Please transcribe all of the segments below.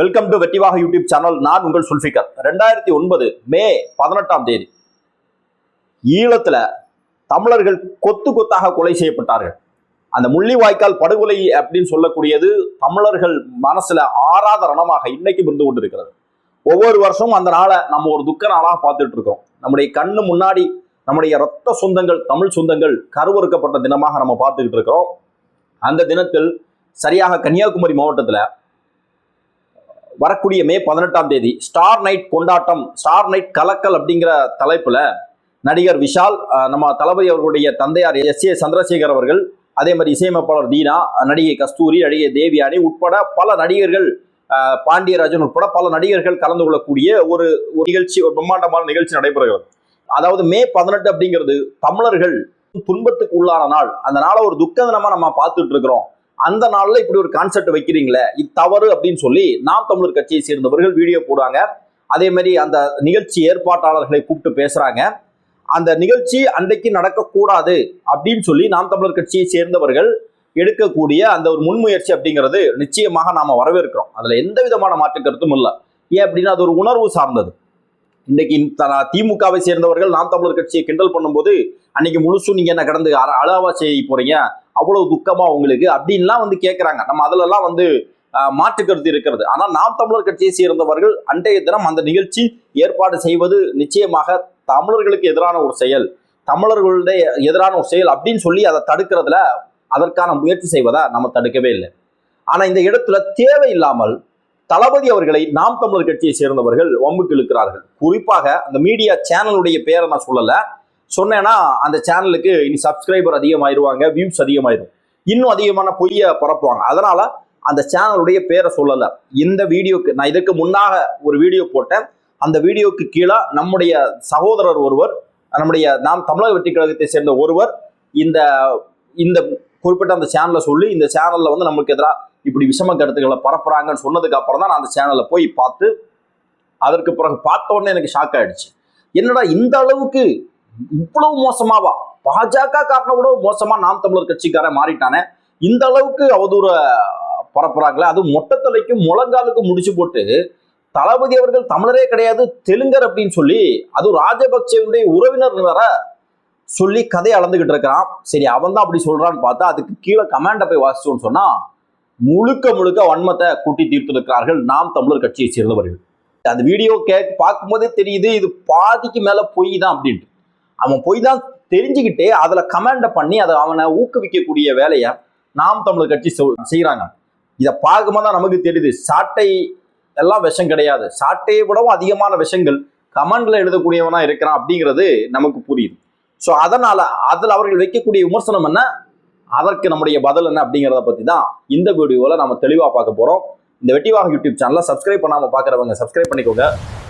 Welcome to வெட்டிவாக YouTube channel நான் உங்கள் சுல்ஃபிகர் ரெண்டாயிரத்தி ஒன்பது மே பதினெட்டாம் தேதி ஈழத்துல தமிழர்கள் கொத்து கொத்தாக கொலை செய்யப்பட்டார்கள். அந்த முள்ளிவாய்க்கால் படுகொலை அப்படின்னு சொல்லக்கூடியது தமிழர்கள் மனசுல ஆறாத ரணமாக இன்னைக்கு இருந்து கொண்டிருக்கிறது. ஒவ்வொரு வருஷமும் அந்த நாளை நம்ம ஒரு துக்க நாளாக பார்த்துட்டு இருக்கோம் நம்முடைய கண்ணு முன்னாடி நம்முடைய ரத்த சொந்தங்கள் தமிழ் சொந்தங்கள் கருவறுக்கப்பட்ட தினமாக நம்ம பார்த்துக்கிட்டு இருக்கிறோம். அந்த தினத்தில் சரியாக கன்னியாகுமரி மாவட்டத்தில் வரக்கூடிய மே பதினெட்டாம் தேதி ஸ்டார் நைட் கொண்டாட்டம் ஸ்டார் நைட் கலக்கல் அப்படிங்கிற தலைப்புல நடிகர் விஷால் நம்ம தளபதி அவர்களுடைய தந்தையார் எஸ் ஏ சந்திரசேகர் அவர்கள் அதே மாதிரி இசையமைப்பாளர் தீனா நடிகை கஸ்தூரி நடிகை தேவியானி உட்பட பல நடிகர்கள் பாண்டியராஜன் உட்பட பல நடிகர்கள் கலந்து கொள்ளக்கூடிய ஒரு ஒரு நிகழ்ச்சி ஒரு பிரம்மாண்டமான நிகழ்ச்சி நடைபெறுகிறது. அதாவது மே பதினெட்டு அப்படிங்கிறது தமிழர்கள் துன்பத்துக்கு உள்ளான நாள். அந்த நாளை ஒரு துக்க தினமா நம்ம பார்த்துட்டு இருக்கிறோம். அந்த நாளில் இப்படி ஒரு கான்செப்ட் வைக்கிறீங்களே இது தவறு அப்படின்னு சொல்லி நாம் தமிழர் கட்சியை சேர்ந்தவர்கள் வீடியோ போடுவாங்க. அதே மாதிரி அந்த நிகழ்ச்சி ஏற்பாட்டாளர்களை கூப்பிட்டு பேசுறாங்க. அந்த நிகழ்ச்சி அன்றைக்கு நடக்கக்கூடாது அப்படின்னு சொல்லி நாம் தமிழர் கட்சியை சேர்ந்தவர்கள் எடுக்கக்கூடிய அந்த ஒரு முன்முயற்சி அப்படிங்கிறது நிச்சயமாக நாம வரவேற்கிறோம். அதுல எந்த விதமான மாற்று கருத்தும் இல்லை. ஏன் அப்படின்னா அது ஒரு உணர்வு சார்ந்தது. இன்னைக்கு திமுகவை சேர்ந்தவர்கள் நாம் தமிழர் கட்சியை கிண்டல் பண்ணும்போது அன்னைக்கு முழுசும் நீங்க என்ன கடந்து அளவா செய்ய போறீங்க? அவ்வளவு துக்கமா உங்களுக்கு அப்படின்லாம் வந்து கேட்குறாங்க நம்ம அதுலலாம் வந்து மாற்று கருத்து இருக்கிறது. ஆனால் நாம் தமிழர் கட்சியை சேர்ந்தவர்கள் அன்றைய தினம் அந்த நிகழ்ச்சி ஏற்பாடு செய்வது நிச்சயமாக தமிழர்களுக்கு எதிரான ஒரு செயல். தமிழர்களுடைய எதிரான ஒரு செயல் அப்படின்னு சொல்லி அதை தடுக்கிறதுல அதற்கான முயற்சி செய்வதை நம்ம தடுக்கவே இல்லை. ஆனால் இந்த இடத்துல தேவையில்லாமல் தளபதி அவர்களை நாம் தமிழர் கட்சியை சேர்ந்தவர்கள் வம்புக்கு இழுக்கிறார்கள். குறிப்பாக அந்த மீடியா சேனலுடைய பேரை நான் சொல்லலை. சொன்னேன்னா அந்த சேனலுக்கு இனி சப்ஸ்கிரைபர் அதிகமாயிருவாங்க வியூஸ் அதிகமாயிரும். இன்னும் அதிகமான பொய்யை பரப்புவாங்க. அதனால அந்த சேனலுடைய பேரை சொல்லலை. இந்த வீடியோக்கு நான் இதுக்கு முன்னாக ஒரு வீடியோ போட்டேன். அந்த வீடியோக்கு கீழே நம்முடைய சகோதரர் ஒருவர் நம்முடைய நாம் தமிழக வெற்றி கழகத்தை சேர்ந்த ஒருவர் இந்த இந்த குறிப்பிட்ட அந்த சேனலை சொல்லி இந்த சேனலில் வந்து நம்மளுக்கு எதிராக இப்படி விஷம கருத்துக்களை பரப்புறாங்கன்னு சொன்னதுக்கு அப்புறம் தான் நான் அந்த சேனலை போய் பார்த்து அதற்கு பிறகு பார்த்த உடனே எனக்கு ஷாக் ஆயிடுச்சு. என்னடா இந்த அளவுக்கு இவ்வளவு மோசமாவா? பாஜக காரணம் கூட மோசமா நாம் தமிழர் கட்சிக்காரன் மாறிட்டானே. இந்த அளவுக்கு அவதூற பரப்புறாங்களே. அது மொட்டத்தலைக்கும் முழங்காலுக்கும் முடிச்சு போட்டு தளபதி அவர்கள் தமிழரே கிடையாது தெலுங்கர் அப்படின்னு சொல்லி அது ராஜபக்சேவனுடைய உறவினர் வேற சொல்லி கதையை அளந்துகிட்டு இருக்கிறான். சரி அவன் தான் அப்படி சொல்றான்னு பார்த்தா அதுக்கு கீழே கமாண்டை போய் வாசிச்சோன்னு சொன்னா முழுக்க முழுக்க வன்மத்தை கூட்டி தீர்த்திருக்கிறார்கள் நாம் தமிழர் கட்சியை சேர்ந்தவர்கள். அந்த வீடியோ கே பார்க்கும்போதே தெரியுது இது பாதிக்கு மேல பொய் தான் அப்படின்ட்டு. அவன் பொய் தான் தெரிஞ்சுக்கிட்டே அதில் கமாண்டை பண்ணி அதை அவனை ஊக்குவிக்கக்கூடிய வேலையை நாம் தமிழர் கட்சி செய்கிறாங்க இதை பார்க்கும்போது தான் நமக்கு தெரியுது. சாட்டை எல்லாம் விஷம் கிடையாது. சாட்டையை விடவும் அதிகமான விஷங்கள் கமெண்ட்ல எழுதக்கூடியவனா இருக்கிறான் அப்படிங்கிறது நமக்கு புரியுது. ஸோ அதனால அதில் அவர்கள் வைக்கக்கூடிய விமர்சனம் என்ன? அதற்கு நம்முடைய பதில் என்ன அப்படிங்கிறத பற்றி தான் இந்த வீடியோவில் நம்ம தெளிவாக பார்க்க போகிறோம் இந்த வெட்டிவாக யூடியூப் சேனலை சப்ஸ்கிரைப் பண்ணாமல் பார்க்குறவங்க சப்ஸ்கிரைப் பண்ணிக்கோங்க.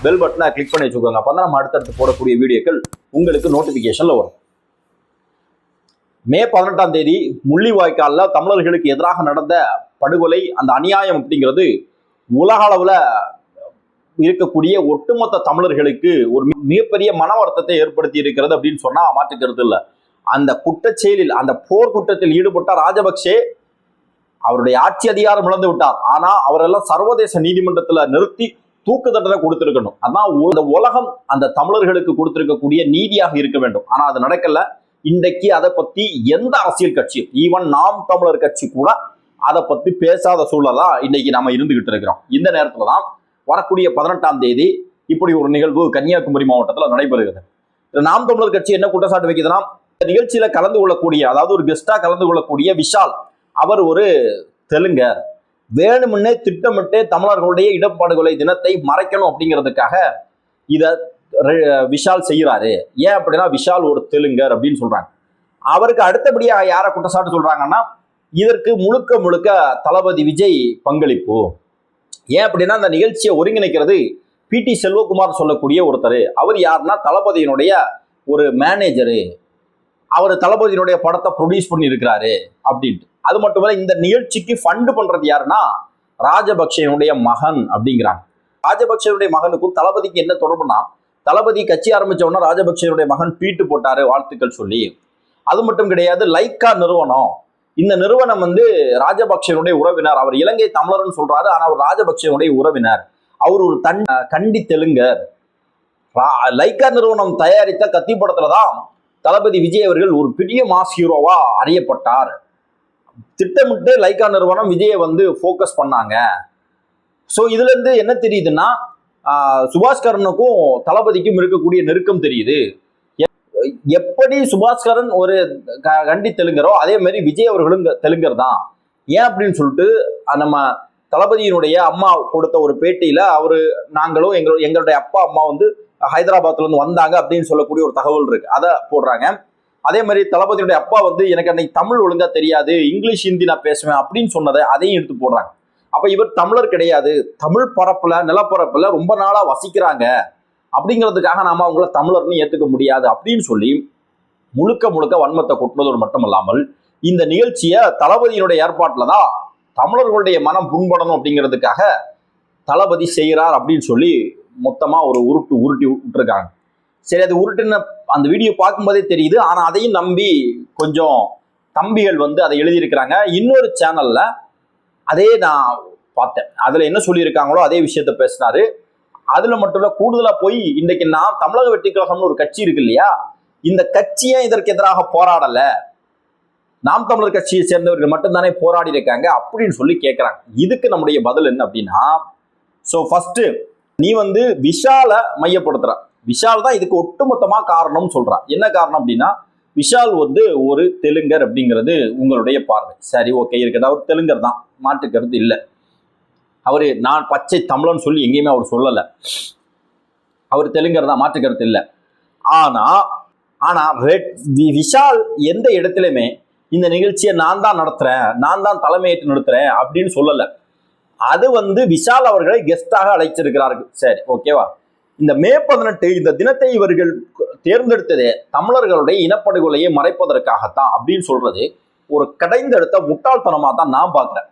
பெல் பட்டனை கிளிக் பண்ணி வச்சுக்கோங்க. அப்போ தான் நம்ம அடுத்தடுத்து போடக்கூடிய வீடியோக்கள் உங்களுக்கு நோட்டிஃபிகேஷனில் வரும். மே பதினெட்டாம் தேதி முள்ளிவாய்க்காலில் தமிழர்களுக்கு எதிராக நடந்த படுகொலை அந்த அநியாயம் அப்படிங்கிறது உலக அளவில் இருக்கக்கூடிய ஒட்டுமொத்த தமிழர்களுக்கு ஒரு மிகப்பெரிய மன வருத்தத்தை ஏற்படுத்தி இருக்கிறது அப்படின்னு சொன்னால் மாற்றுக்கிறது இல்லை. அந்த குற்றச்செயலில் அந்த போர்க்குற்றத்தில் ஈடுபட்ட ராஜபக்சே அவருடைய ஆட்சி அதிகாரம் இழந்து விட்டார். ஆனா அவரெல்லாம் சர்வதேச நீதிமன்றத்துல நிறுத்தி தூக்கு தண்டனை கொடுத்திருக்கணும். அதான் இந்த உலகம் அந்த தமிழர்களுக்கு கொடுத்திருக்கக்கூடிய நீதியாக இருக்க வேண்டும். ஆனா அது நடக்கல. இன்றைக்கு அதை பத்தி எந்த அரசியல் கட்சியும் ஈவன் நாம் தமிழர் கட்சி கூட அதை பத்தி பேசாத சூழலா இன்னைக்கு நாம இருந்துகிட்டு இருக்கிறோம். இந்த நேரத்துல தான் வரக்கூடிய பதினெட்டாம் தேதி இப்படி ஒரு நிகழ்வு கன்னியாகுமரி மாவட்டத்துல நடைபெறுகிறது. நாம் தமிழர் கட்சி என்ன குற்றச்சாட்டு வைக்குதுன்னா இந்த நிகழ்ச்சியில கலந்து கொள்ளக்கூடிய அதாவது ஒரு கெஸ்டா கலந்து கொள்ளக்கூடிய விஷால் அவர் ஒரு தெலுங்கர். வேணுமுன்னே திட்டமிட்டு தமிழர்களுடைய இடப்பாடுகளை தினத்தை மறைக்கணும் அப்படிங்கிறதுக்காக இதை விஷால் செய்கிறாரு. ஏன் அப்படின்னா விஷால் ஒரு தெலுங்கர் அப்படின்னு சொல்றாங்க. அவருக்கு அடுத்தபடியாக யாரை குற்றச்சாட்டு சொல்றாங்கன்னா இதற்கு முழுக்க முழுக்க தளபதி விஜய் பங்களிப்பு. ஏன் அப்படின்னா அந்த நிகழ்ச்சியை ஒருங்கிணைக்கிறது பிடி செல்வகுமார் சொல்லக்கூடிய ஒருத்தர். அவர் யாருன்னா தளபதியினுடைய ஒரு மேனேஜரு. அவர் தளபதியினுடைய படத்தை ப்ரொடியூஸ் பண்ணியிருக்கிறாரு அப்படின்ட்டு. அது மட்டுமல்ல இந்த நிகழ்ச்சிக்கு ஃபண்டு பண்றது யாருன்னா ராஜபக்சேனுடைய மகன் அப்படிங்கிறாங்க. ராஜபக்சேனுடைய மகனுக்கும் தளபதிக்கு என்ன தொடர்புனா தளபதி கட்சி ஆரம்பிச்ச உடனே ராஜபக்சேனுடைய மகன் பீட்டு போட்டாரு வாழ்த்துக்கள் சொல்லி. அது மட்டும் கிடையாது லைக்கா நிறுவனம். இந்த நிறுவனம் வந்து ராஜபக்சேனுடைய உறவினர். அவர் இலங்கை தமிழர்னு சொல்றாரு ஆனா அவர் ராஜபக்சேனுடைய உறவினர். அவர் ஒரு தன் கண்டி தெலுங்கர். லைக்கா நிறுவனம் தயாரித்த கத்தி படத்துல தான் தளபதி விஜய் அவர்கள் ஒரு பெரிய மாஸ் ஹீரோவா அறியப்பட்டார். திட்டமிட்டு லைக்கா நிறுவனம் விஜயை வந்து ஃபோக்கஸ் பண்ணாங்க. ஸோ இதுல இருந்து என்ன தெரியுதுன்னா சுபாஷ்கரனுக்கும் தளபதிக்கும் இருக்கக்கூடிய நெருக்கம் தெரியுது. எப்படி சுபாஷ்கரன் ஒரு க- கண்டி தெலுங்கரோ அதே மாதிரி விஜய் அவர்களும் தெலுங்கர் தான் ஏன் அப்படின்னு சொல்லிட்டு நம்ம தளபதியினுடைய அம்மா கொடுத்த ஒரு பேட்டியில அவரு நாங்களும் எங்களோட எங்களுடைய அப்பா அம்மா வந்து ஹைதராபாத்ல இருந்து வந்தாங்க அப்படின்னு சொல்லக்கூடிய ஒரு தகவல் இருக்கு. அதை போடுறாங்க. அதே மாதிரி தளபதியுடைய அப்பா வந்து எனக்கு அன்னைக்கு தமிழ் ஒழுங்கா தெரியாது இங்கிலீஷ் ஹிந்தி நான் பேசுவேன் அப்படின்னு சொன்னதை அதையும் எடுத்து போடுறாங்க. அப்ப இவர் தமிழர் கிடையாது. தமிழ் பரப்புல நிலப்பரப்புல ரொம்ப நாளா வசிக்கிறாங்க. அப்படிங்கிறதுக்காக நாம அவங்கள தமிழர்னு ஏத்துக்க முடியாது அப்படின்னு சொல்லி முழுக்க முழுக்க வன்மத்தை கொட்டுனதோடு மட்டுமல்லாமல் இந்த நிகழ்ச்சியை தளபதியினுடைய ஏற்பாட்டில் தான் தமிழர்களுடைய மனம் புண்படணும் அப்படிங்கிறதுக்காக தளபதி செய்கிறார் அப்படின்னு சொல்லி மொத்தமாக ஒரு உருட்டு உருட்டி விட்டுருக்காங்க. சரி அது உருட்டுன்னு அந்த வீடியோ பார்க்கும்போதே தெரியுது. ஆனால் அதையும் நம்பி கொஞ்சம் தம்பிகள் வந்து அதை எழுதியிருக்கிறாங்க. இன்னொரு சேனலில் அதே நான் பார்த்தேன். அதில் என்ன சொல்லியிருக்காங்களோ அதே விஷயத்த பேசினாரு. அதில் மட்டும் இல்லை கூடுதலாக போய் இன்றைக்கு நான் தமிழக வெற்றி கழகம்னு ஒரு கட்சி இருக்கு இல்லையா? இந்த கட்சியே இதற்கு எதிராக போராடலை? நாம் தமிழர் கட்சியை சேர்ந்தவர்கள் மட்டும்தானே போராடி இருக்காங்க அப்படின்னு சொல்லி கேட்குறாங்க இதுக்கு நம்முடைய பதில் என்ன அப்படின்னா ஸோ ஃபஸ்ட்டு நீ வந்து விஷாலை மையப்படுத்துற. விஷால் தான் இதுக்கு ஒட்டுமொத்தமா காரணம்னு சொல்றான் என்ன காரணம் அப்படின்னா விஷால் வந்து ஒரு தெலுங்கர் அப்படிங்கிறது உங்களுடைய பார்வை. சரி ஓகே இருக்கட்டும். அவர் தெலுங்கர் தான். மாட்டுக்கிறது இல்லை. அவரு நான் பச்சை தமிழன் சொல்லி எங்கேயுமே அவர் சொல்லலை. அவர் தெலுங்கர் தான். மாற்றுக்கிறது இல்லை. ஆனா ஆனா ரெட் விஷால் எந்த இடத்துலையுமே இந்த நிகழ்ச்சியை நான் தான் நடத்துறேன் நான் தான் தலைமையேற்று நடத்துறேன் அப்படின்னு சொல்லலை. அது வந்து விஷால் அவர்களை கெஸ்டாக அழைச்சிருக்கிறார்கள் சரி ஓகேவா இந்த மே பதினெட்டு இந்த தினத்தை இவர்கள் தேர்ந்தெடுத்ததே தமிழர்களுடைய இனப்படுகொலையை மறைப்பதற்காகத்தான் அப்படின்னு சொல்றது ஒரு கடைந்தெடுத்த முட்டாள்தனமா தான் நான் பார்க்கிறேன்.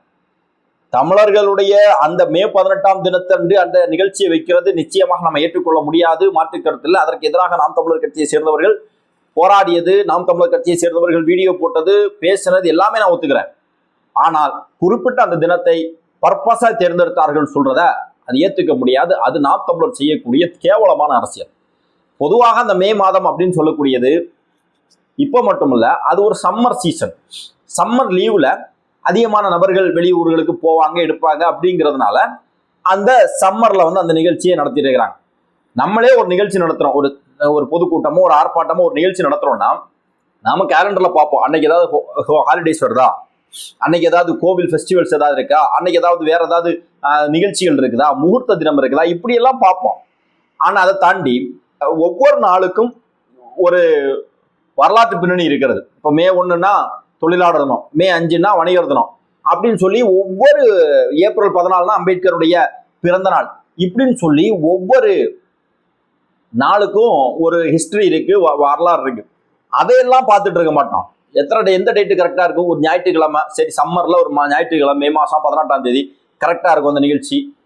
தமிழர்களுடைய அந்த மே பதினெட்டாம் தினத்தன்று அந்த நிகழ்ச்சியை வைக்கிறது நிச்சயமாக நம்ம ஏற்றுக்கொள்ள முடியாது மாற்று கருத்தில் அதற்கு எதிராக நாம் தமிழர் கட்சியை சேர்ந்தவர்கள் போராடியது நாம் தமிழர் கட்சியை சேர்ந்தவர்கள் வீடியோ போட்டது பேசினது எல்லாமே நான் ஒத்துக்கிறேன். ஆனால் குறிப்பிட்ட அந்த தினத்தை பர்பஸாக தேர்ந்தெடுத்தார்கள் சொல்கிறத அது ஏற்றுக்க முடியாது. அது நாம் தமிழர் செய்யக்கூடிய கேவலமான அரசியல். பொதுவாக அந்த மே மாதம் அப்படின்னு சொல்லக்கூடியது இப்போ மட்டும் இல்லை அது ஒரு சம்மர் சீசன் சம்மர் லீவில் அதிகமான நபர்கள் வெளியூர்களுக்கு போவாங்க எடுப்பாங்க அப்படிங்கிறதுனால அந்த சம்மரில் வந்து அந்த நிகழ்ச்சியை நடத்திட்டு இருக்கிறாங்க. நம்மளே ஒரு நிகழ்ச்சி நடத்துகிறோம் ஒரு ஒரு பொதுக்கூட்டமோ ஒரு ஆர்ப்பாட்டமோ ஒரு நிகழ்ச்சி நடத்துகிறோம்னா நாம கேலண்டரில் பார்ப்போம். அன்னைக்கு ஏதாவது ஹாலிடேஸ் வருதா? அன்னைக்கு ஏதாவது கோவில் ஃபெஸ்டிவல்ஸ் ஏதாவது இருக்கா? அன்னைக்கு ஏதாவது வேற ஏதாவது நிகழ்ச்சிகள் இருக்குதா? முகூர்த்த தினம் இருக்குதா? இப்படியெல்லாம் பார்ப்போம். ஆனால் அதை தாண்டி ஒவ்வொரு நாளுக்கும் ஒரு வரலாற்று பின்னணி இருக்கிறது. இப்போ மே ஒன்றுன்னா தொழிலாளர் தினம் மே அஞ்சுன்னா வணிகர் தினம் அப்படின்னு சொல்லி ஒவ்வொரு ஏப்ரல் பதினாலுனா அம்பேத்கருடைய பிறந்த நாள் இப்படின்னு சொல்லி ஒவ்வொரு நாளுக்கும் ஒரு ஹிஸ்டரி இருக்கு வ- வரலாறு இருக்கு. அதையெல்லாம் பார்த்துட்டு இருக்க மாட்டோம். எத்தனை டே எந்த டேட்டு கரெக்டாக இருக்கும்? ஒரு ஞாயிற்றுக்கிழமை. சரி சம்மரில் ஒரு மா- ஞாயிற்றுக்கிழமை மே மாதம் பதினெட்டாம் தேதி கரெக்டாக இருக்கும் அந்த நிகழ்ச்சி.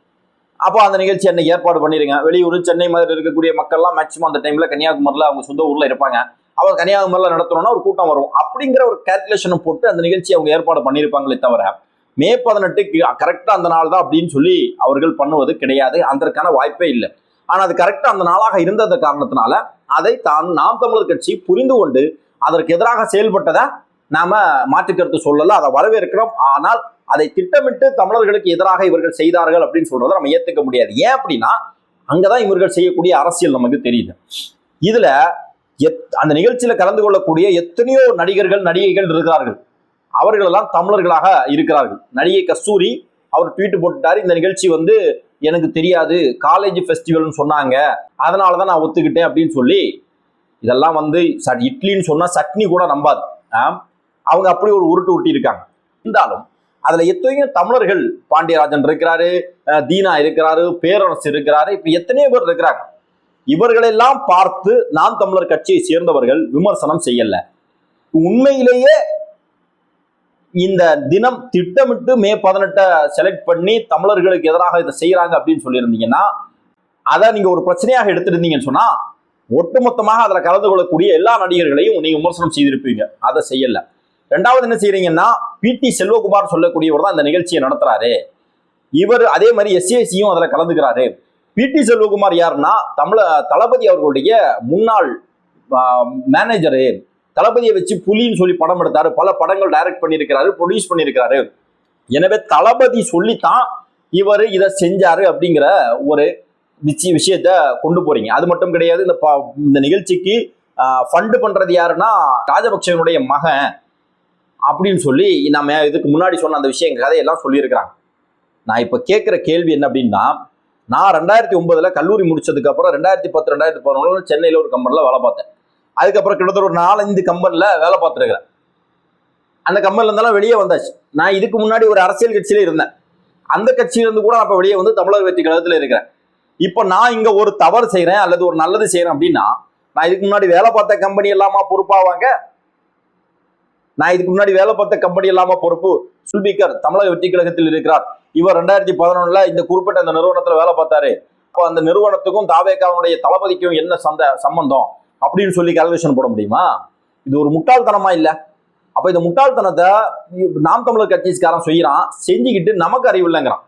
அப்போ அந்த நிகழ்ச்சி அன்னைக்கு ஏற்பாடு பண்ணிருங்க. வெளியூர் சென்னை மாதிரி இருக்கக்கூடிய மக்கள்லாம் மேக்ஸிமம் அந்த டைமில் கன்னியாகுமரியில் அவங்க சொந்த ஊரில் இருப்பாங்க. அவங்க கன்னியாகுமரியில் நடத்தணும்னா ஒரு கூட்டம் வரும். அப்படிங்கிற ஒரு கேல்குலேஷனை போட்டு அந்த நிகழ்ச்சி அவங்க ஏற்பாடு பண்ணியிருப்பாங்களே தவிர மே பதினெட்டு கரெக்டாக அந்த நாள் தான் அப்படின்னு சொல்லி அவர்கள் பண்ணுவது கிடையாது. அதற்கான வாய்ப்பே இல்லை. ஆனால் அது கரெக்டாக அந்த நாளாக இருந்தது காரணத்தினால அதை தான் நாம் தமிழர் கட்சி புரிந்து கொண்டு அதற்கு எதிராக செயல்பட்டதை நாம மாற்றுக்கருத்து சொல்லல அதை வரவேற்கிறோம். ஆனால் அதை திட்டமிட்டு தமிழர்களுக்கு எதிராக இவர்கள் செய்தார்கள் அப்படின்னு சொல்றதை நம்ம ஏத்துக்க முடியாது. ஏன் அப்படின்னா அங்கதான் இவர்கள் செய்யக்கூடிய அரசியல் நமக்கு தெரியுது. இதுல எத்- அந்த நிகழ்ச்சியில கலந்து கொள்ளக்கூடிய எத்தனையோ நடிகர்கள் நடிகைகள் இருக்கிறார்கள். அவர்களெல்லாம் தமிழர்களாக இருக்கிறார்கள். நடிகை கஸ்தூரி அவர் ட்வீட் போட்டுட்டாரு இந்த நிகழ்ச்சி வந்து எனக்கு தெரியாது காலேஜ் ஃபெஸ்டிவல்னு சொன்னாங்க அதனால தான் நான் ஒத்துக்கிட்டேன் அப்படின்னு சொல்லி இதெல்லாம் வந்து இட்லின்னு சொன்னால் சட்னி கூட நம்பாது. அவங்க அப்படி ஒரு உருட்டு உருட்டி இருக்காங்க. இருந்தாலும் அதில் எத்தனையோ தமிழர்கள் பாண்டியராஜன் இருக்கிறாரு தீனா இருக்கிறாரு பேரரசு இருக்கிறாரு இப்போ எத்தனையோ பேர் இருக்கிறாங்க. இவர்களெல்லாம் பார்த்து நாம் தமிழர் கட்சியை சேர்ந்தவர்கள் விமர்சனம் செய்யல. உண்மையிலேயே இந்த தினம் திட்டமிட்டு மே பதினெட்டை செலக்ட் பண்ணி தமிழர்களுக்கு எதிராக இதை செய்யறாங்க அப்படின்னு சொல்லியிருந்தீங்கன்னா அதை நீங்க ஒரு பிரச்சனையாக எடுத்திருந்தீங்கன்னு சொன்னா ஒட்டுமொத்தமாக அதில் கலந்து கொள்ளக்கூடிய எல்லா நடிகர்களையும் நீங்க விமர்சனம் செய்திருப்பீங்க. அதை செய்யல. ரெண்டாவது என்ன செய்றீங்கன்னா பிடி செல்வகுமார் சொல்லக்கூடியவர் தான் இந்த நிகழ்ச்சியை நடத்துறாரு. இவர் அதே மாதிரி எஸ்ஏசியும் அதில் கலந்துக்கிறாரு. பிடி செல்வகுமார் யாருன்னா தமிழ தளபதி அவர்களுடைய முன்னாள் மேனேஜரு தளபதியை வச்சு புலின்னு சொல்லி படம் எடுத்தாரு. பல படங்கள் டைரக்ட் பண்ணியிருக்கிறாரு ப்ரொடியூஸ் பண்ணியிருக்கிறாரு. எனவே தளபதி சொல்லித்தான் இவர் இதை செஞ்சாரு அப்படிங்கிற ஒரு நிச்சய விஷயத்த கொண்டு போறீங்க. அது மட்டும் கிடையாது இந்த இந்த நிகழ்ச்சிக்கு ஃபண்டு பண்றது யாருன்னா ராஜபக்சவனுடைய மகன் அப்படின்னு சொல்லி நம்ம இதுக்கு முன்னாடி சொன்ன அந்த விஷயம் கதையெல்லாம் சொல்லியிருக்கிறாங்க. நான் இப்போ கேட்குற கேள்வி என்ன அப்படின்னா நான் ரெண்டாயிரத்தி ஒன்பதுல கல்லூரி முடிச்சதுக்கு அப்புறம் ரெண்டாயிரத்தி பத்து ரெண்டாயிரத்தி பதினொன்று சென்னையில் ஒரு கம்பெனியில் வேலை பார்த்தேன். அதுக்கப்புறம் கிட்டத்தட்ட ஒரு நாலஞ்சு கம்பெனியில் வேலை பார்த்துருக்கிறேன். அந்த கம்பெனில இருந்தாலும் வெளியே வந்தாச்சு. நான் இதுக்கு முன்னாடி ஒரு அரசியல் கட்சியில இருந்தேன். அந்த கட்சியிலேருந்து கூட நான் இப்போ வெளியே வந்து தமிழர் வெற்றி கழகத்தில் இருக்கிறேன். இப்போ நான் இங்க ஒரு தவறு செய்யறேன் அல்லது ஒரு நல்லது செய்யறேன் அப்படின்னா நான் இதுக்கு முன்னாடி வேலை பார்த்த கம்பெனி எல்லாமா பொறுப்பாவாங்க? நான் இதுக்கு முன்னாடி வேலை பார்த்த கம்பெனி எல்லாமா பொறுப்பு? சுல்பிக்கர் தமிழக வெற்றி கழகத்தில் இருக்கிறார். இவர் ரெண்டாயிரத்தி பதினொன்னுல இந்த குறிப்பிட்ட அந்த நிறுவனத்துல வேலை பார்த்தாரு. அப்போ அந்த நிறுவனத்துக்கும் தாவேக்காவுடைய தளபதிக்கும் என்ன சந்த சம்பந்தம்? அப்படின்னு சொல்லி கால்குலேஷன் போட முடியுமா? இது ஒரு முட்டாள்தனமா இல்ல? அப்ப இந்த முட்டாள்தனத்தை நாம் தமிழர் கட்சிக்காரன் செய்யறான் செஞ்சுக்கிட்டு நமக்கு அறிவு இல்லைங்கிறான்.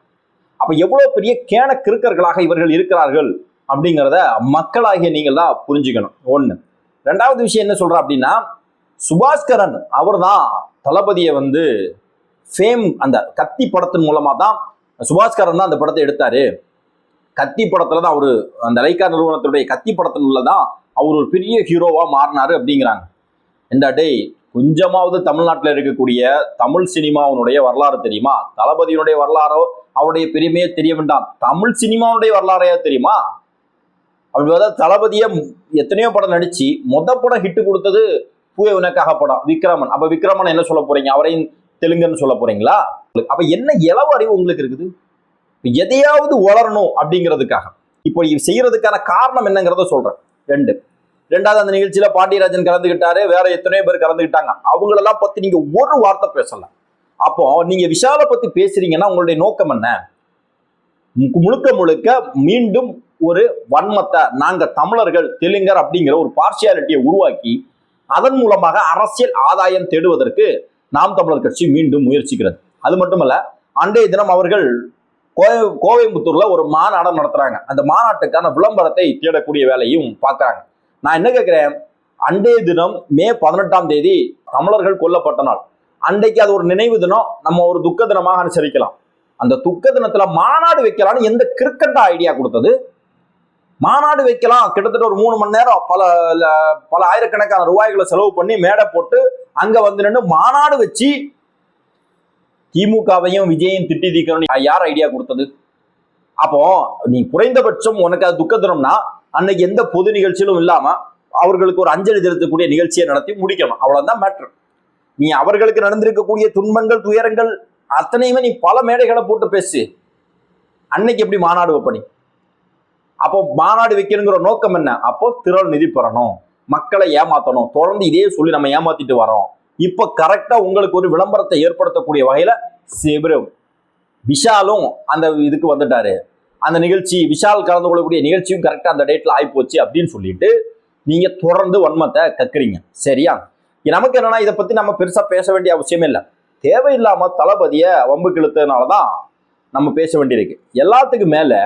அப்ப எவ்வளவு பெரிய கேன கிருக்கர்களாக இவர்கள் இருக்கிறார்கள் அப்படிங்கிறத மக்களாகிய நீங்கள் தான் புரிஞ்சுக்கணும். ஒன்று ரெண்டாவது விஷயம் என்ன சொல்றா அப்படின்னா சுபாஸ்கரன் அவர்தான் தளபதியை வந்து ஃபேம் அந்த கத்தி படத்தின் மூலமாக தான் சுபாஸ்கரன் தான் அந்த படத்தை எடுத்தாரு. கத்தி படத்துல தான் அவரு அந்த லைக்கா நிறுவனத்துடைய கத்தி படத்தினுள்ள தான் அவர் ஒரு பெரிய ஹீரோவா மாறினாரு அப்படிங்கிறாங்க. இந்த டேய் கொஞ்சமாவது தமிழ்நாட்டில் இருக்கக்கூடிய தமிழ் சினிமாவினுடைய வரலாறு தெரியுமா? தளபதியினுடைய வரலாறோ அவருடைய பெருமையே தெரிய வேண்டாம். தமிழ் சினிமாவுடைய வரலாறையா தெரியுமா? அப்படி பார்த்தா தளபதியை எத்தனையோ படம் நடிச்சு மொத படம் ஹிட்டு கொடுத்தது பூய உனக்காக படம் விக்ரமன். அப்ப விக்ரமன் என்ன சொல்ல போறீங்க? அவரையும் தெலுங்குன்னு சொல்ல போறீங்களா? அப்ப என்ன இளவு அறிவு உங்களுக்கு இருக்குது? எதையாவது வளரணும் அப்படிங்கிறதுக்காக. இப்போ செய்யறதுக்கான காரணம் என்னங்கிறத சொல்றேன். ரெண்டு ரெண்டாவது அந்த நிகழ்ச்சியில பாண்டியராஜன் கலந்துகிட்டாரு. வேற எத்தனையோ பேர் கலந்துக்கிட்டாங்க அவங்களெல்லாம் பத்தி நீங்க ஒரு வார்த்தை பேசல. அப்போ நீங்க விஷாலை பத்தி பேசுறீங்கன்னா உங்களுடைய நோக்கம் என்ன? முழுக்க முழுக்க மீண்டும் ஒரு வன்மத்தை நாங்க தமிழர்கள் தெலுங்கர் அப்படிங்கிற ஒரு பார்சியாலிட்டியை உருவாக்கி அதன் மூலமாக அரசியல் ஆதாயம் தேடுவதற்கு நாம் தமிழர் கட்சி மீண்டும் முயற்சிக்கிறது. அது மட்டுமல்ல அன்றைய தினம் அவர்கள் கோவை கோவைமுத்தூர்ல ஒரு மாநாடம் நடத்துறாங்க. அந்த மாநாட்டுக்கான விளம்பரத்தை தேடக்கூடிய வேலையும் பார்க்கறாங்க. நான் என்ன கேட்கிறேன்? அன்றைய தினம் மே பதினெட்டாம் தேதி தமிழர்கள் கொல்லப்பட்ட நாள். அன்றைக்கு அது ஒரு நினைவு தினம் நம்ம ஒரு துக்க தினமாக அனுசரிக்கலாம். அந்த துக்க தினத்துல மாநாடு வைக்கலாம்னு எந்த கிரிக்கெட்டாக ஐடியா கொடுத்தது? மாநாடு வைக்கலாம். கிட்டத்தட்ட ஒரு மூணு மணி நேரம் பல பல ஆயிரக்கணக்கான ரூபாய்களை செலவு பண்ணி மேடை போட்டு அங்க வந்து நின்று மாநாடு வச்சு திமுகவையும் விஜயையும் திட்டி தீக்கணும் யார் ஐடியா கொடுத்தது? அப்போ நீ குறைந்தபட்சம் உனக்கு அது துக்க தினம்னா அன்னைக்கு எந்த பொது நிகழ்ச்சியிலும் இல்லாம அவர்களுக்கு ஒரு அஞ்சலி செலுத்தக்கூடிய நிகழ்ச்சியை நடத்தி முடிக்கணும். அவ்வளவுதான் மேட்ரு நீ அவர்களுக்கு நடந்திருக்கக்கூடிய துன்பங்கள் துயரங்கள் அத்தனையுமே நீ பல மேடைகளை போட்டு பேசு. அன்னைக்கு எப்படி மாநாடு வைப்பணி அப்போ மாநாடு வைக்கணுங்கிற நோக்கம் என்ன? அப்போ திரள் நிதி பெறணும். மக்களை ஏமாத்தணும். தொடர்ந்து இதே சொல்லி நம்ம ஏமாத்திட்டு வரோம். இப்போ கரெக்டா உங்களுக்கு ஒரு விளம்பரத்தை ஏற்படுத்தக்கூடிய வகையில சிவரும் விஷாலும் அந்த இதுக்கு வந்துட்டாரு. அந்த நிகழ்ச்சி விஷால் கலந்து கொள்ளக்கூடிய நிகழ்ச்சியும் கரெக்டாக அந்த டேட்டில் ஆகிப்போச்சு அப்படின்னு சொல்லிட்டு நீங்கள் தொடர்ந்து வன்மத்தை கக்குறீங்க சரியா? நமக்கு என்னன்னா இதை பற்றி நம்ம பெருசாக பேச வேண்டிய அவசியமே இல்லை. தேவையில்லாமல் தளபதியை வம்பு கிழத்ததுனால தான் நம்ம பேச வேண்டியிருக்கு. எல்லாத்துக்கும் மேலே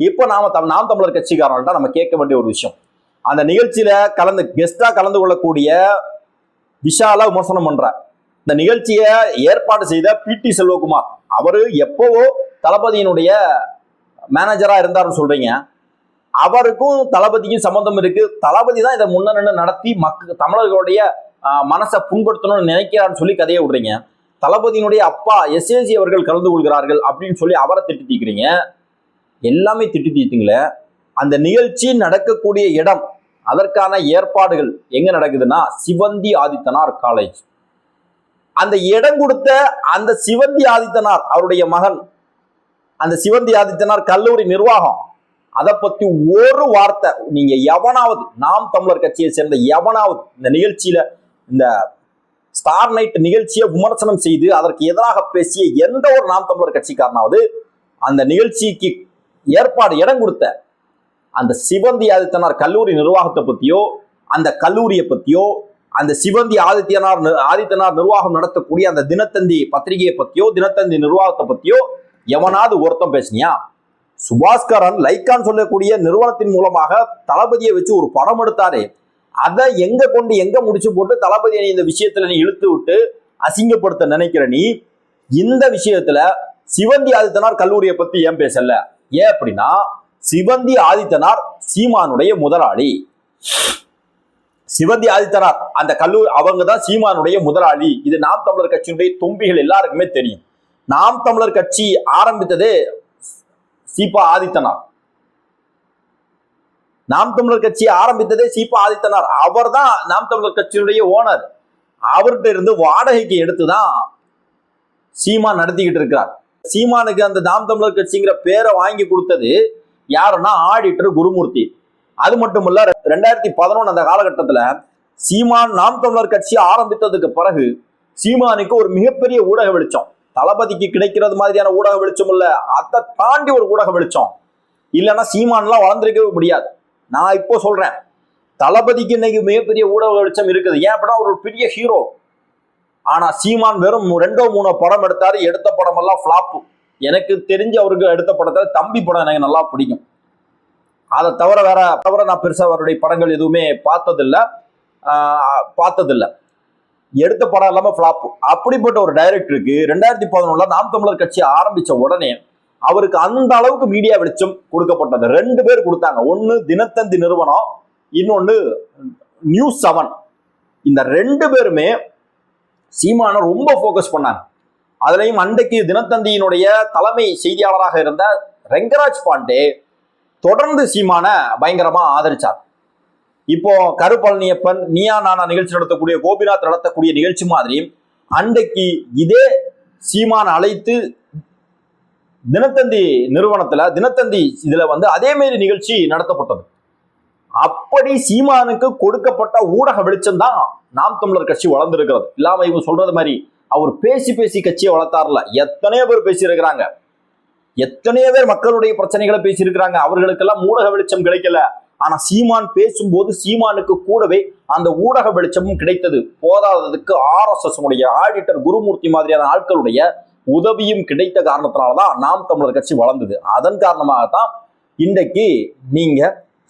இப்போ நாம தம் நாம் தமிழர் கட்சிக்காரங்கள்ட்ட நம்ம கேட்க வேண்டிய ஒரு விஷயம். அந்த நிகழ்ச்சியில் கலந்து கெஸ்ட்டாக கலந்து கொள்ளக்கூடிய விஷால விமர்சனம் பண்ணுற இந்த நிகழ்ச்சியை ஏற்பாடு செய்த பிடி செல்வகுமார். அவர் எப்போவோ தளபதியினுடைய மேனேஜராக இருந்தார்னு சொல்கிறீங்க அவருக்கும் தளபதிக்கும் சம்மந்தம் இருக்கு. தளபதி தான் இதை முன்னணு நடத்தி மக்க தமிழர்களுடைய மனசை புண்படுத்தணும்னு நினைக்கிறான்னு சொல்லி கதையை விடுறீங்க. தளபதியினுடைய அப்பா எஸ்ஏசி அவர்கள் கலந்து கொள்கிறார்கள் அப்படின்னு சொல்லி அவரை திட்டி தீக்கிறீங்க எல்லாமே திட்டி தீத்துங்களே அந்த நிகழ்ச்சி நடக்கக்கூடிய இடம் அதற்கான ஏற்பாடுகள் எங்க நடக்குதுன்னா சிவந்தி ஆதித்தனார் காலேஜ் அந்த இடம் கொடுத்த அந்த சிவந்தி ஆதித்தனார் அவருடைய மகன் அந்த சிவந்தி ஆதித்தனார் கல்லூரி நிர்வாகம். அதை பத்தி ஒரு வார்த்தை நீங்க எவனாவது நாம் தமிழர் கட்சியை சேர்ந்த எவனாவது இந்த நிகழ்ச்சியில இந்த ஸ்டார் நைட் நிகழ்ச்சியை விமர்சனம் செய்து அதற்கு எதிராக பேசிய எந்த ஒரு நாம் தமிழர் கட்சிக்காரனாவது அந்த நிகழ்ச்சிக்கு ஏற்பாடு இடம் கொடுத்த அந்த சிவந்தி ஆதித்தனார் கல்லூரி நிர்வாகத்தை பத்தியோ அந்த கல்லூரியை பத்தியோ அந்த சிவந்தி ஆதித்யனார் நி- ஆதித்யனார் நிர்வாகம் நடத்தக்கூடிய அந்த தினத்தந்தி பத்திரிகையை பத்தியோ தினத்தந்தி நிர்வாகத்தை பத்தியோ எவனாவது ஒருத்தன் பேசுனியா? சுபாஸ்கரன் லைக்கான் சொல்லக்கூடிய நிறுவனத்தின் மூலமாக தளபதியை வச்சு ஒரு படம் எடுத்தாரே. அதை எங்க கொண்டு எங்க முடிச்சு போட்டு தளபதியை இந்த விஷயத்துல நீ இழுத்து விட்டு அசிங்கப்படுத்த நினைக்கிற நீ? இந்த விஷயத்துல சிவந்தி ஆதித்தனார் கல்லூரியை பத்தி ஏன் பேசல? ஏன் அப்படின்னா சிவந்தி ஆதித்தனார் சீமானுடைய முதலாளி. சிவந்தி ஆதித்தனார் அந்த கல்லூரி அவங்க தான் சீமானுடைய முதலாளி. இது நாம் தமிழர் கட்சியினுடைய தொம்பிகள் எல்லாருக்குமே தெரியும். நாம் தமிழர் கட்சி ஆரம்பித்ததே சீபா ஆதித்தனார். நாம் தமிழர் கட்சி ஆரம்பித்ததே சீபா ஆதித்தனார். அவர்தான் நாம் தமிழர் கட்சியினுடைய ஓனர். அவர்கிட்ட இருந்து வாடகைக்கு எடுத்துதான் சீமான் நடத்திக்கிட்டு இருக்கிறார். சீமானுக்கு அந்த நாம் தமிழர் கட்சிங்கிற பேரை வாங்கி கொடுத்தது யாருன்னா ஆடிட்டர் குருமூர்த்தி. அது மட்டும் இல்ல ரெண்டாயிரத்தி பதினொன்று அந்த காலகட்டத்துல சீமான் நாம் தமிழர் கட்சி ஆரம்பித்ததுக்கு பிறகு சீமானுக்கு ஒரு மிகப்பெரிய ஊடக வெளிச்சம். தளபதிக்கு கிடைக்கிறது மாதிரியான ஊடக வெளிச்சம் இல்ல. அதை தாண்டி ஒரு ஊடக வெளிச்சம். இல்லைன்னா சீமான்லாம் வளர்ந்துருக்கவே முடியாது. நான் இப்போ சொல்றேன். தளபதிக்கு இன்னைக்கு மிகப்பெரிய ஊடக வெளிச்சம் இருக்குது. ஏன் அப்படின்னா ஒரு பெரிய ஹீரோ ஆனா சீமான் வெறும் ரெண்டோ மூணோ படம் எடுத்தாரு. எடுத்த படம் எல்லாம் ஃபிளாப்பு எனக்கு தெரிஞ்சு அவருக்கு எடுத்த படத்துல தம்பி படம் எனக்கு நல்லா பிடிக்கும். அதை தவிர வேற தவிர நான் பெருசாக அவருடைய படங்கள் எதுவுமே பார்த்ததில்ல. பார்த்ததில்லை பார்த்ததில்ல. எடுத்த படம் இல்லாம ஃபிளாப் அப்படிப்பட்ட ஒரு டைரக்டருக்கு ரெண்டாயிரத்தி பதினொன்றுல நாம் தமிழர் கட்சி ஆரம்பிச்ச உடனே அவருக்கு அந்த அளவுக்கு மீடியா வெளிச்சம் கொடுக்கப்பட்டது. ரெண்டு பேர் கொடுத்தாங்க. ஒன்னு தினத்தந்தி நிறுவனம் இன்னொன்னு நியூஸ் செவன் இந்த ரெண்டு பேருமே சீமான ரொம்ப ஃபோக்கஸ் பண்ணாங்க. அதுலயும் அன்றைக்கு தினத்தந்தியினுடைய தலைமை செய்தியாளராக இருந்த ரெங்கராஜ் பாண்டே தொடர்ந்து சீமான பயங்கரமா ஆதரிச்சார். இப்போ கருப்பழனியப்பன் நீயா நானா நிகழ்ச்சி நடத்தக்கூடிய கோபிநாத் நடத்தக்கூடிய நிகழ்ச்சி மாதிரி அன்றைக்கு இதே சீமான் அழைத்து தினத்தந்தி நிறுவனத்துல தினத்தந்தி இதுல வந்து அதே மாதிரி நிகழ்ச்சி நடத்தப்பட்டது. அப்படி சீமானுக்கு கொடுக்கப்பட்ட ஊடக வெளிச்சம் தான் நாம் தமிழர் கட்சி வளர்ந்துருக்கிறது. இல்லாம இவங்க சொல்றது மாதிரி அவர் பேசி பேசி கட்சியை வளர்த்தார்ல. எத்தனையோ பேர் பேசியிருக்கிறாங்க. எத்தனையோ பேர் மக்களுடைய பிரச்சனைகளை பேசியிருக்கிறாங்க. அவர்களுக்கெல்லாம் ஊடக வெளிச்சம் கிடைக்கல. ஆனா சீமான் பேசும்போது சீமானுக்கு கூடவே அந்த ஊடக வெளிச்சமும் கிடைத்தது. போதாததுக்கு ஆர்எஸ்எஸ் உடைய ஆடிட்டர் குருமூர்த்தி மாதிரியான ஆட்களுடைய உதவியும் கிடைத்த காரணத்தினாலதான் நாம் தமிழர் கட்சி வளர்ந்தது. அதன் காரணமாகத்தான் இன்றைக்கு நீங்க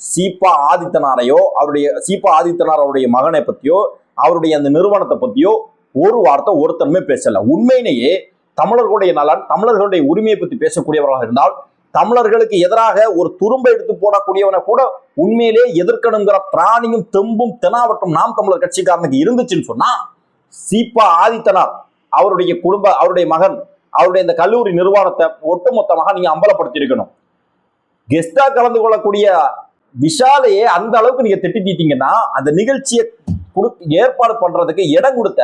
சீப்பா ஆதித்தனாரையோ அவருடைய சீப்பா ஆதித்தனார் அவருடைய மகனை பத்தியோ அவருடைய அந்த நிறுவனத்தை பத்தியோ ஒரு வார்த்தை ஒருத்தருமே பேசல. உண்மையிலேயே தமிழர்களுடைய நலன் தமிழர்களுடைய உரிமையை பத்தி பேசக்கூடியவர்களாக இருந்தால் தமிழர்களுக்கு எதிராக ஒரு துரும்பை எடுத்து போடக்கூடியவனை கூட உண்மையிலே எதிர்க்கணுங்கிற திராணியும் தெம்பும் தெனாவட்டும் நாம் தமிழர் கட்சிக்காரனுக்கு இருந்துச்சுன்னு சொன்னா சீப்பா ஆதித்தனார் அவருடைய குடும்ப அவருடைய மகன் அவருடைய இந்த கல்லூரி நிர்வாகத்தை ஒட்டுமொத்தமாக நீங்க அம்பலப்படுத்தியிருக்கணும். கெஸ்டா கலந்து கொள்ளக்கூடிய விஷாலையே அந்த அளவுக்கு நீங்க திட்டிட்டீங்கன்னா அந்த நிகழ்ச்சியை ஏற்பாடு பண்றதுக்கு இடம் கொடுத்த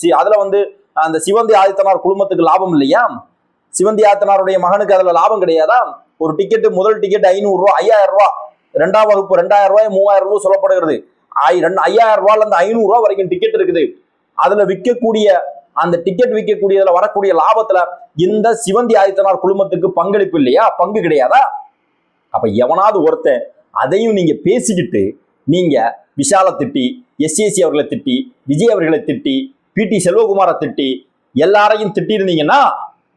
சி- அதுல வந்து அந்த சிவந்தி ஆதித்தனார் குழுமத்துக்கு லாபம் இல்லையா? சிவந்தி ஆதித்தனாருடைய மகனுக்கு அதுல லாபம் கிடையாதா? ஒரு டிக்கெட் முதல் டிக்கெட் ஐநூறு ரூபா ஐயாயிரம் ரூபா. ரெண்டாம் வகுப்பு ரெண்டாயிரம் ரூபாய் மூவாயிரம் ரூபாய் சொல்லப்படுகிறது. ஐ ரெண்டு ஐயாயிரம் ரூபாயில இருந்து ஐநூறு ரூபா வரைக்கும் டிக்கெட் இருக்குது. அதுல விற்கக்கூடிய அந்த டிக்கெட் விற்கக்கூடியதுல வரக்கூடிய லாபத்துல இந்த சிவந்தி ஆதித்தனார் குழுமத்துக்கு பங்களிப்பு இல்லையா? பங்கு கிடையாதா? அப்ப எவனாவது ஒருத்தன் அதையும் நீங்க பேசிக்கிட்டு நீங்க விஷாலை திட்டி எஸ்ஏசி அவர்களை திட்டி விஜய் அவர்களை திட்டி பிடி செல்வகுமாரை திட்டி எல்லாரையும் திட்டி இருந்தீங்கன்னா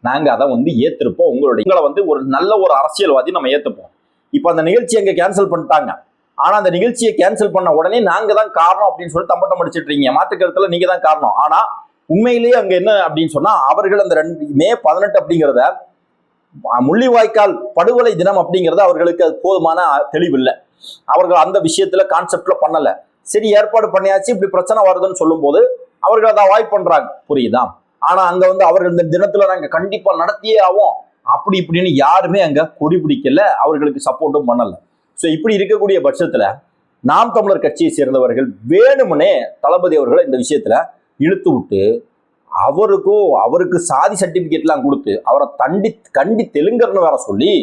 நாங்க அதை வந்து ஏத்திருப்போம். உங்களுடைய உங்களை வந்து ஒரு நல்ல ஒரு அரசியல்வாதி நம்ம ஏத்துப்போம். இப்போ அந்த நிகழ்ச்சி அங்க கேன்சல் பண்ணிட்டாங்க. ஆனா அந்த நிகழ்ச்சியை கேன்சல் பண்ண உடனே நாங்க தான் காரணம் அப்படின்னு சொல்லி தம்பட்டம் அடிச்சிட்டு இருக்கீங்க நீங்கள் நீங்க தான் காரணம். ஆனா உண்மையிலேயே அங்க என்ன அப்படின்னு சொன்னா அவர்கள் அந்த ரெண்டு மே பதினெட்டு அப்படிங்கிறத முள்ளிவாய்க்கால் படுகொலை தினம் அப்படிங்கிறது அவர்களுக்கு அது போதுமான தெளிவு இல்லை அவர்கள் அந்த விஷயத்துல கான்செப்ட்ல பண்ணல. சரி ஏற்பாடு பண்ணியாச்சு இப்படி பிரச்சனை வருதுன்னு சொல்லும்போது அவர்கள் அதை அவாய்ட் பண்றாங்க. புரியுதா? ஆனா அங்க வந்து அவர்கள் இந்த தினத்துல நாங்க கண்டிப்பா நடத்தியே ஆவோம். அப்படி இப்படின்னு யாருமே அங்க கொடி பிடிக்கல அவர்களுக்கு சப்போர்ட்டும் பண்ணல. ஸோ இப்படி இருக்கக்கூடிய பட்சத்துல நாம் தமிழர் கட்சியை சேர்ந்தவர்கள் வேணுமனே தளபதி அவர்களை இந்த விஷயத்துல இழுத்து விட்டு அவருக்கும் அவருக்கு சாதி சர்டிபிகேட்லாம் கொடுத்து அவரை தண்டி கண்டி தெலுங்கர்னு வேற சொல்லி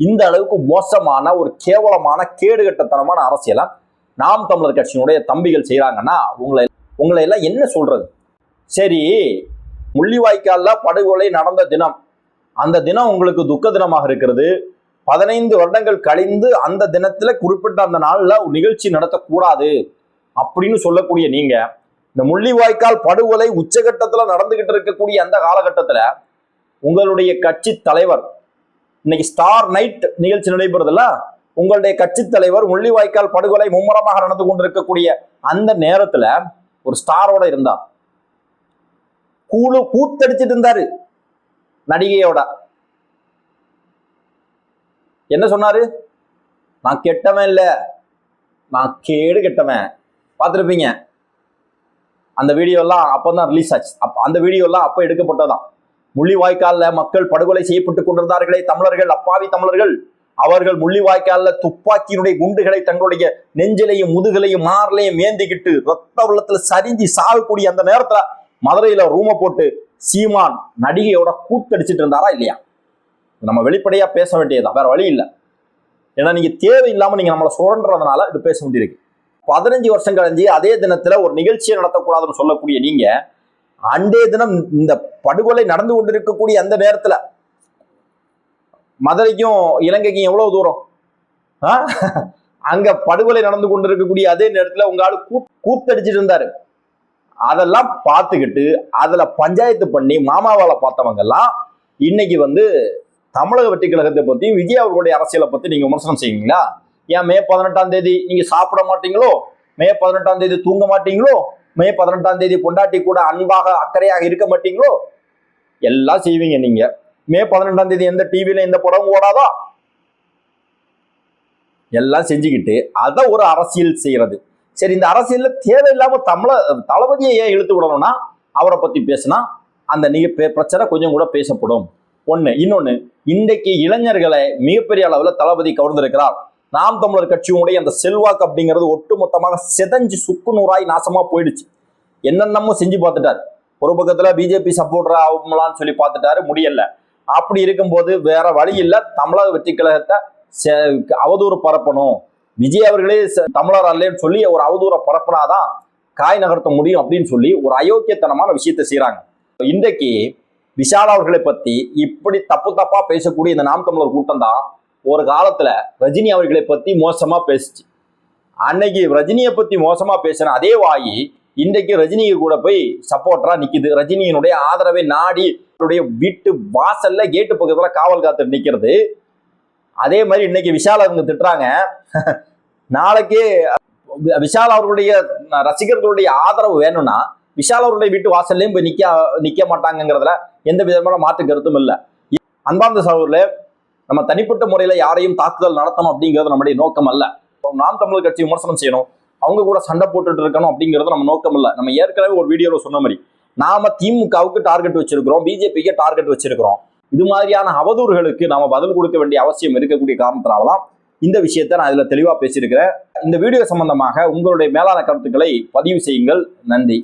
இந்த அளவுக்கு மோசமான ஒரு கேவலமான கேடுகட்டத்தனமான அரசியலாம் நாம் தமிழர் கட்சியினுடைய தம்பிகள் செய்கிறாங்கன்னா உங்களை உங்களை எல்லாம் என்ன சொல்றது? சரி முள்ளிவாய்க்கால்ல படுகொலை நடந்த தினம். அந்த தினம் உங்களுக்கு துக்க தினமாக இருக்கிறது. பதினைந்து வருடங்கள் கழிந்து அந்த தினத்துல குறிப்பிட்ட அந்த நாள்ல நிகழ்ச்சி நடத்தக்கூடாது அப்படின்னு சொல்லக்கூடிய நீங்க இந்த முள்ளிவாய்க்கால் படுகொலை உச்சகட்டத்துல நடந்துகிட்டு இருக்கக்கூடிய அந்த காலகட்டத்துல உங்களுடைய கட்சி தலைவர் இன்னைக்கு ஸ்டார் நைட் நிகழ்ச்சி நடைபெறுதுல்ல உங்களுடைய கட்சி தலைவர் முள்ளிவாய்க்கால் படுகொலை மும்முரமாக நடந்து கொண்டிருக்கக்கூடிய அந்த நேரத்துல ஒரு ஸ்டாரோட இருந்தார். கூழு கூத்தடிச்சிட்டு இருந்தாரு. நடிகையோட. என்ன சொன்னாரு? நான் கெட்டவன் இல்ல. நான் கேடு கெட்டவன். பார்த்துருப்பீங்க. அந்த வீடியோ எல்லாம் அப்பதான் ரிலீஸ் ஆச்சு. அப்போ அந்த வீடியோ எல்லாம் எடுக்கப்பட்டதான் முள்ளிவாய்க்காலில் மக்கள் படுகொலை செய்யப்பட்டு கொண்டிருந்தார்களே தமிழர்கள் அப்பாவி தமிழர்கள். அவர்கள் முள்ளிவாய்க்காலில் துப்பாக்கியினுடைய குண்டுகளை தங்களுடைய நெஞ்சிலையும் முதுகலையும் மார்லையும் மேந்திக்கிட்டு ரத்த உள்ளத்துல சரிஞ்சு சாகக்கூடிய அந்த நேரத்துல மதுரையில ரூமை போட்டு சீமான் நடிகையோட கூத்தடிச்சிட்டு இருந்தாரா இல்லையா? நம்ம வெளிப்படையா பேச வேண்டியதுதான். வேற வழி இல்லை. ஏன்னா நீங்க தேவையில்லாம நீங்க நம்மளை சுரண்டுறதுனால இது பேச வேண்டியிருக்கு. பதினஞ்சு வருஷம் கழிஞ்சு அதே தினத்துல ஒரு நிகழ்ச்சியை நடத்தக்கூடாதுன்னு சொல்லக்கூடிய நீங்க அண்டே தினம் இந்த படுகொலை நடந்து கொண்டிருக்கக்கூடிய அந்த நேரத்துல மதுரைக்கும் இலங்கைக்கும் எவ்வளவு தூரம்? ஆ? அங்க படுகொலை நடந்து கொண்டிருக்கக்கூடிய அதே நேரத்துல உங்க ஆளு கூ கூத்தடிச்சிட்டு இருந்தாரு. அதெல்லாம் பார்த்துக்கிட்டு அதில் பஞ்சாயத்து பண்ணி மாமாவால் பார்த்தவங்கெல்லாம் இன்னைக்கு வந்து தமிழக வெற்றி கழகத்தை பத்தியும் விஜய் அவர்களுடைய அரசியலை பற்றி நீங்கள் விமர்சனம் செய்வீங்களா? ஏன் மே பதினெட்டாம் தேதி நீங்கள் சாப்பிட மாட்டீங்களோ? மே பதினெட்டாம் தேதி தூங்க மாட்டீங்களோ? மே பதினெட்டாம் தேதி பொண்டாட்டி கூட அன்பாக அக்கறையாக இருக்க மாட்டீங்களோ? எல்லாம் செய்வீங்க நீங்க. மே பதினெட்டாம் தேதி எந்த டிவியில எந்த படம் ஓடாதோ? எல்லாம் செஞ்சுக்கிட்டு அதை ஒரு அரசியல் செய்யறது. சரி இந்த அரசியல்ல தேவையில்லாம தமிழ தளபதியை ஏன் இழுத்து விடணும்னா அவரை பத்தி பேசினா அந்த நிக பிரச்சனை கொஞ்சம் கூட பேசப்படும். ஒண்ணு. இன்னொன்னு இன்றைக்கு இளைஞர்களை மிகப்பெரிய அளவுல தளபதி கவர்ந்திருக்கிறார். நாம் தமிழர் கட்சியினுடைய அந்த செல்வாக்கு அப்படிங்கிறது ஒட்டுமொத்தமாக செதஞ்சு சுக்கு நூறாய் நாசமா போயிடுச்சு. என்னென்னமோ செஞ்சு பார்த்துட்டாரு. ஒரு பக்கத்துல பிஜேபி சப்போர்டர் ஆகும்லான்னு சொல்லி பார்த்துட்டாரு முடியல. அப்படி இருக்கும்போது வேற வழி இல்லை தமிழக வெற்றி கழகத்தை அவதூறு பரப்பணும். விஜய் அவர்களே ச- தமிழர் அல்லேன்னு சொல்லி ஒரு அவதூற பரப்புனாதான் காய் நகர்த்த முடியும் அப்படின்னு சொல்லி ஒரு அயோக்கியத்தனமான விஷயத்தை செய்றாங்க. இன்றைக்கு விஷால் அவர்களை பத்தி இப்படி தப்பு தப்பா பேசக்கூடிய இந்த நாம் தமிழர் கூட்டம் தான் ஒரு காலத்துல ரஜினி அவர்களை பத்தி மோசமா பேசுச்சு. அன்னைக்கு ரஜினியை பத்தி மோசமா பேசின அதே வாயி இன்றைக்கு ரஜினிக்கு கூட போய் சப்போர்ட்டரா நிக்குது. ரஜினியினுடைய ஆதரவை நாடி அவருடைய வீட்டு வாசல்ல கேட்டு பக்கத்துல காவல் காத்து நிக்கிறது. அதே மாதிரி இன்னைக்கு விஷால் அவங்க திட்டுறாங்க. நாளைக்கு விஷால் அவர்களுடைய ரசிகர்களுடைய ஆதரவு வேணும்னா விஷால் அவருடைய வீட்டு வாசல்லையும் போய் நிக்க நிக்க மாட்டாங்கிறதுல எந்த விதமான மாற்று கருத்தும் இல்லை. அன்பார்ந்த சகோதரில் நம்ம தனிப்பட்ட முறையில யாரையும் தாக்குதல் நடத்தணும் அப்படிங்கிறது நம்முடைய நோக்கம் அல்ல. இப்போ நாம் தமிழர் கட்சி விமர்சனம் செய்யணும். அவங்க கூட சண்டை போட்டுட்டு இருக்கணும் அப்படிங்கிறது நம்ம நோக்கம் இல்லை. நம்ம ஏற்கனவே ஒரு வீடியோவில் சொன்ன மாதிரி நாம திமுகவுக்கு டார்கெட் வச்சிருக்கிறோம் பிஜேபிக்கு டார்கெட் வச்சிருக்கிறோம். இது மாதிரியான அவதூறுகளுக்கு நாம பதில் கொடுக்க வேண்டிய அவசியம் இருக்கக்கூடிய காரணத்தினாலதான் இந்த விஷயத்தை நான் இதுல தெளிவா பேசியிருக்கிறேன். இந்த வீடியோ சம்பந்தமாக உங்களுடைய மேலான கருத்துக்களை பதிவு செய்யுங்கள். நன்றி.